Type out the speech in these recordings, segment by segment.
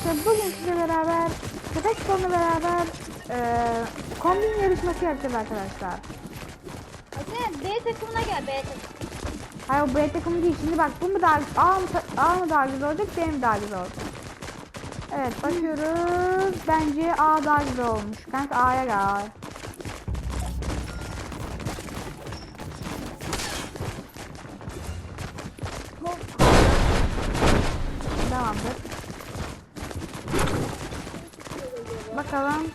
arkadaşlar bugün size beraber köpek sporla beraber eee kombin yarışması yapacağız arkadaşlar. Hadi B takımına gel B takım. Hayır o B takımı değil. Şimdi bak bu mu daha A mı, A mı daha güzel olacak B mi daha güzel olacak? Evet bakıyoruz. Bence A daha güzel olmuş. Kanka A'ya gel. Tamamdır. Bakalım.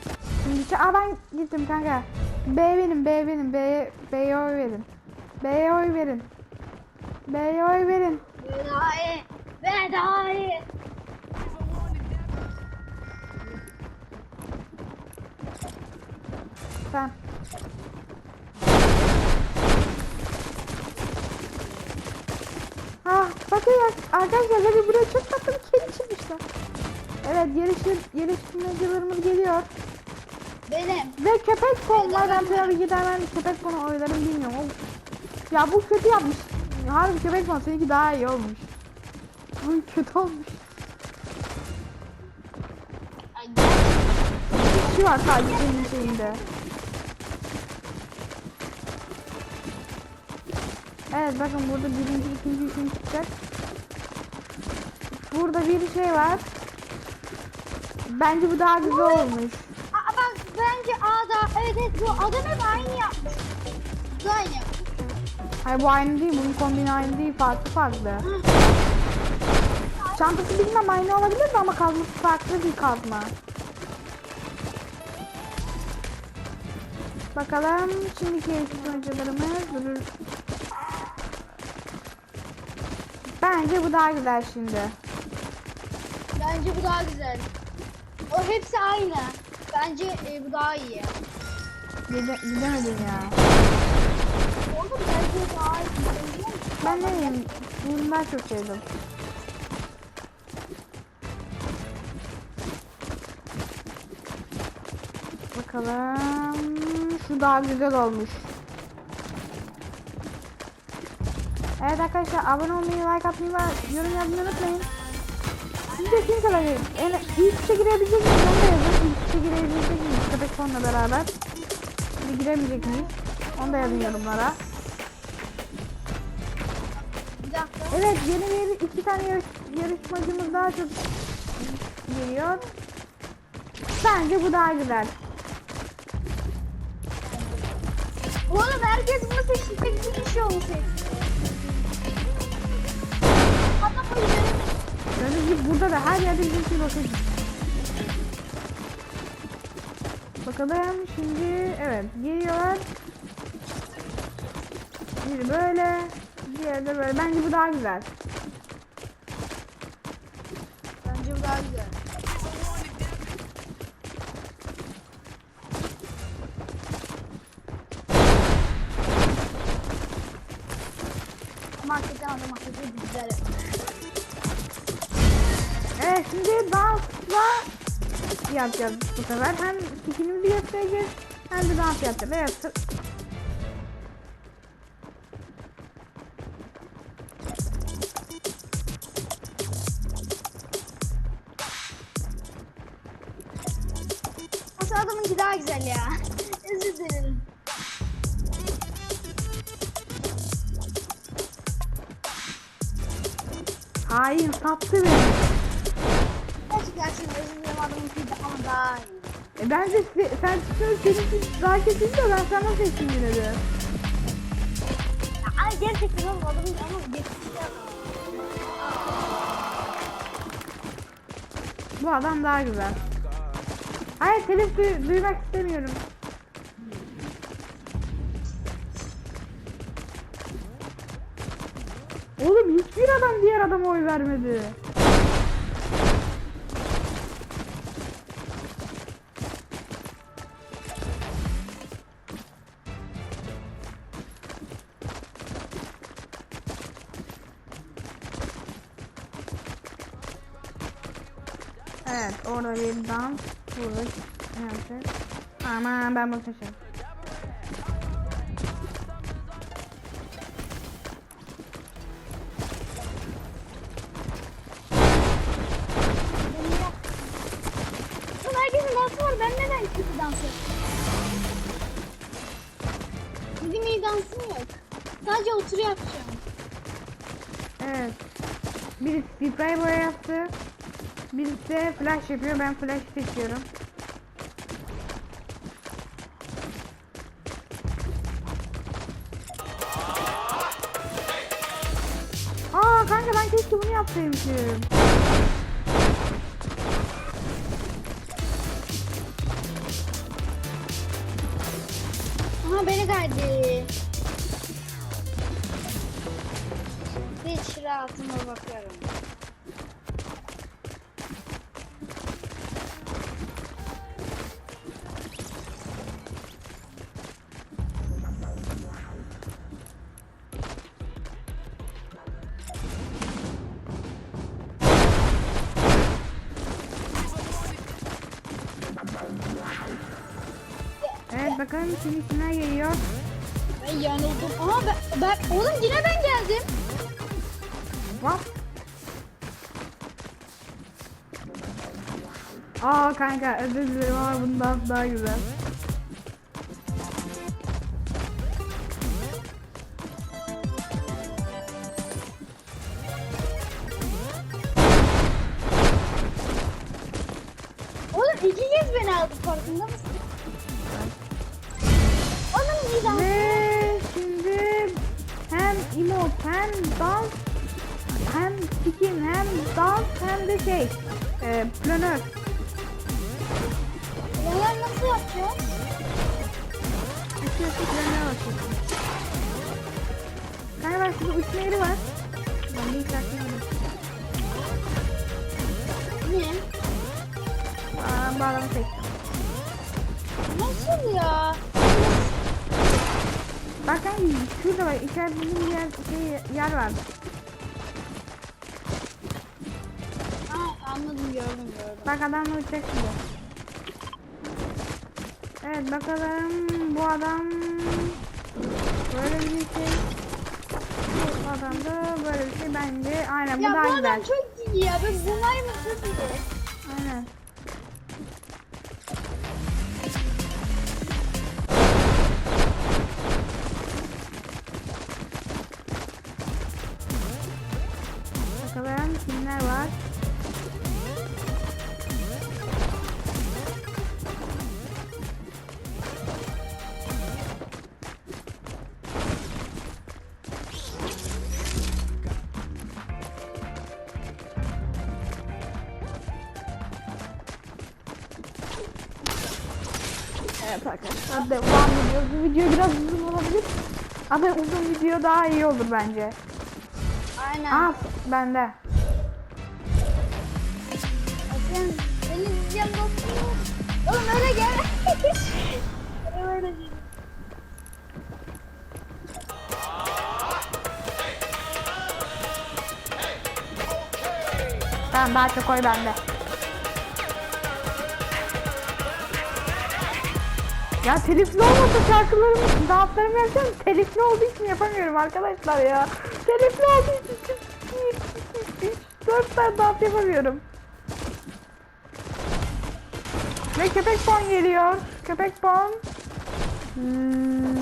Şimdi şu- Aa ben gittim kanka. B benim, B benim. B'ye B'ye oy verin. B'ye oy verin. B'ye oy verin. Vedai. Vedai. Sen. Ah bakın ya arkadaşlar hadi buraya çok tatlı bir kedi çıkmışlar. Evet yarışır, yarışmacılarımız geliyor. Benim. Ve köpek konlar ben tabii ki de köpek konu oylarım bilmiyorum. Ya bu kötü yapmış. Harbi köpek konu seninki daha iyi olmuş. Bu kötü olmuş. Bir şey var sadece senin şeyinde. Evet bakın burada birinci, ikinci, üçüncü çıkacak. Burada bir şey var. Bence bu daha güzel olmuş. Aa, bak bence A'da evet evet bu adam hep aynı yapmış. Bu aynı. Hayır bu aynı değil. Bunun kombini aynı değil. Farklı farklı. Çantası bilmem aynı olabilir de ama kazması farklı bir kazma. Bakalım şimdiki yarışmacılarımız durur. Bence bu daha güzel şimdi. Bence bu daha güzel. O hepsi aynı. Bence e, bu daha iyi. Bile, bilemedim ya. Oğlum bence daha iyi. Ben ne diyeyim? Bunu daha çok sevdim. Bakalım. Şu daha güzel olmuş. Evet arkadaşlar abone olmayı, like atmayı ve yorum yazmayı unutmayın. Sizce kim kadar en ilk üçe girebilecek miyiz? Onu da yazın. İlk üçe girebilecek miyiz? Köpek fonla beraber. Şimdi giremeyecek miyiz? Onu da yazın yorumlara. Evet yeni bir iki tane yarış, yarışmacımız daha çok geliyor. Bence bu daha güzel. Oğlum herkes bunu seçti. Tek bir kişi onu seçti. Hatta bu Gördüğünüz gibi burada da her yerde bir sürü roket. Bakalım şimdi evet geliyorlar. Biri böyle, diğeri de böyle. Bence bu daha güzel. Bence bu daha güzel. Marketten aldım marketten güzel. Evet şimdi dansla yapacağız bu sefer. Hem skinimizi göstereceğiz hem de dans yapacağız. Evet. Aslında adamınki daha güzel ya. Özür dilerim. Hain sattı beni. Daha iyi. E ben de se- sen sen senin daha kesin de ben sana seçtim yine de. Ay gerçekten oğlum adamınki ama geçti. Bu adam daha güzel. Hayır telif duy- duymak istemiyorum. Oğlum hiçbir adam diğer adama oy vermedi. Evet orada bir dans. Burada evet. Aman ben bunu seçerim. herkesin dansı var. Ben neden kötü dans yapıyorum? Bizim iyi dansım yok. Sadece oturu yapacağım. Evet. Birisi Spiper'ı yaptı. Birisi flash yapıyor. Ben flash seçiyorum. Aa kanka ben keşke bunu yapsaymışım. Aha beni kaydı. Şimdi kimler geliyor. Ben yanıldım. Aha ben, ben oğlum yine ben geldim. Bak. Aa kanka özür dilerim ama bundan daha güzel. Oğlum iki kez beni aldı farkında mısın? Ve şimdi hem emote hem dans hem skin hem dans hem de şey e, planör. Neler nasıl yapacağız? Açıyorsun planör açıyorsun. Bak şurada uçma yeri var. Ben de hiç açmadım. Ne? Aa, bağlama seçtim. Nasıl ya? Bak kanka şurada bak işaretlediğim bir yer, şey, yer var. Ha, anladım gördüm gördüm. Bak adamla uçacak şimdi. Evet bakalım bu adam böyle bir şey. Bu adam da böyle bir şey bence aynen bu Ya bu daha adam güzel. çok iyi ya. Ben mı çok iyi. Aynen. Arkadaşlar devam ediyoruz. Bu video biraz uzun olabilir. Ama uzun video daha iyi olur bence. Aynen. Aa bende. Sen beni izleyen dostum. Oğlum öyle gel. öyle gel. Tamam daha çok oy bende. Ya telifli olmasa şarkılarımı, danslarımı yapacağım. Telifli olduğu için yapamıyorum arkadaşlar ya. Telifli olduğu için 4 tane dans yapamıyorum. Ve köpek pon geliyor. Köpek pon. Hmm,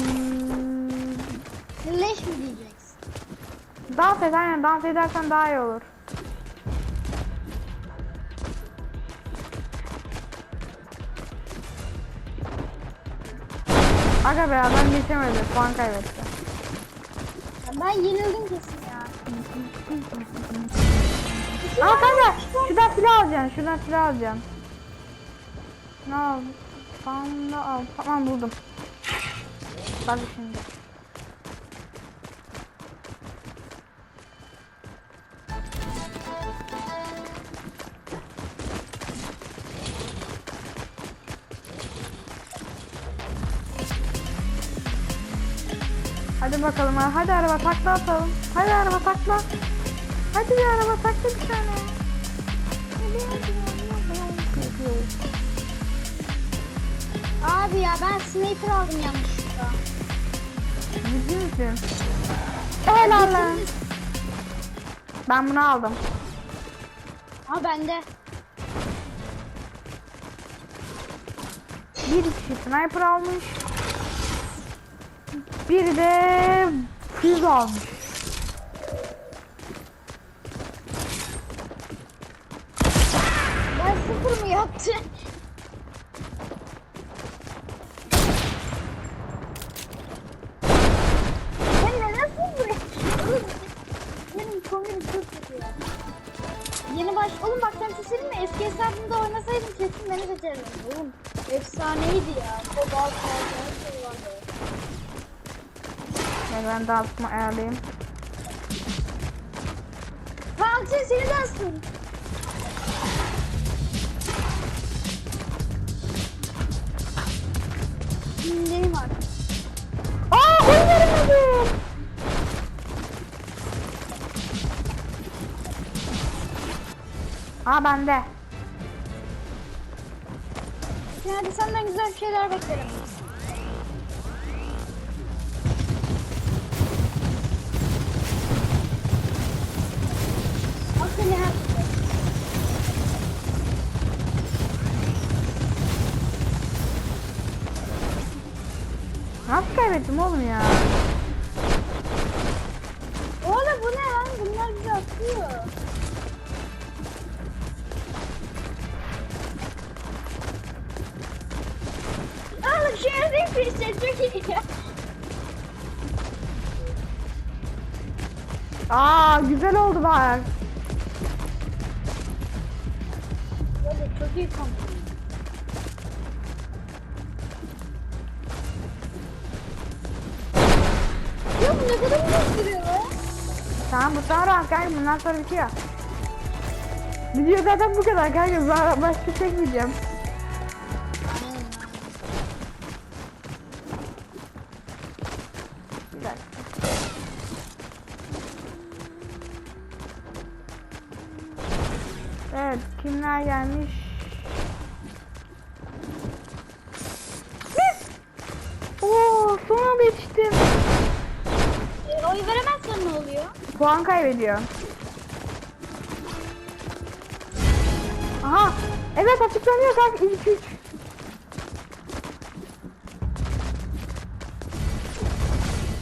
Leş mi diyeceksin? dans et aynen dans edersen daha iyi olur. Aga be adam geçemedi. Puan kaybetti. Ben yenildim kesin ya. Aa kanka şuradan silah alacaksın. Şuradan silah alacaksın. Ne al? Panda al. Tamam buldum. Bak şimdi. Hadi bakalım ha. Hadi araba takla atalım. Hadi araba takla. Hadi bir araba takla bir tane. Abi ya ben sniper aldım yanlışlıkla. Ciddi misin? Helal lan. Ben bunu aldım. Ha bende. bir kişi sniper almış. Biri de füze almış. Ben sıfır mı yaptım? De altıma ayarlayayım. Akçe seni de astım. Neyim var? Aa oyun veremedim. Aa bende. Hadi senden güzel şeyler beklerim. Kaybettim oğlum ya? Oğlum bu ne lan? Bunlar bizi atıyor. Oğlum şu bir şey çok iyi. Aa güzel oldu bak. Ne kadar uzun? Tamam bu son round kanka bundan sonra bitiyor. Video zaten bu kadar kanka ben başka çekmeyeceğim. Evet kimler gelmiş? Oo sona geçtim. Oy veremezsen ne oluyor? Puan kaybediyor. Aha. Evet açıklanıyor kanka ilk üç.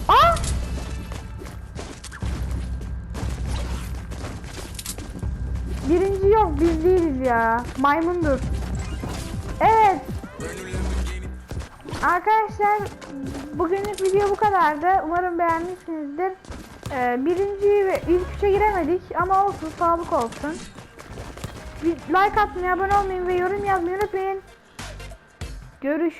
Aa! Birinci yok biz değiliz ya. Maymundur. Evet. Arkadaşlar bugünlük video bu kadardı. Umarım beğenmişsinizdir. Ee, birinci ve ilk üçe giremedik ama olsun sağlık olsun. Bir like atmayı, abone olmayı ve yorum yazmayı unutmayın. Görüşürüz.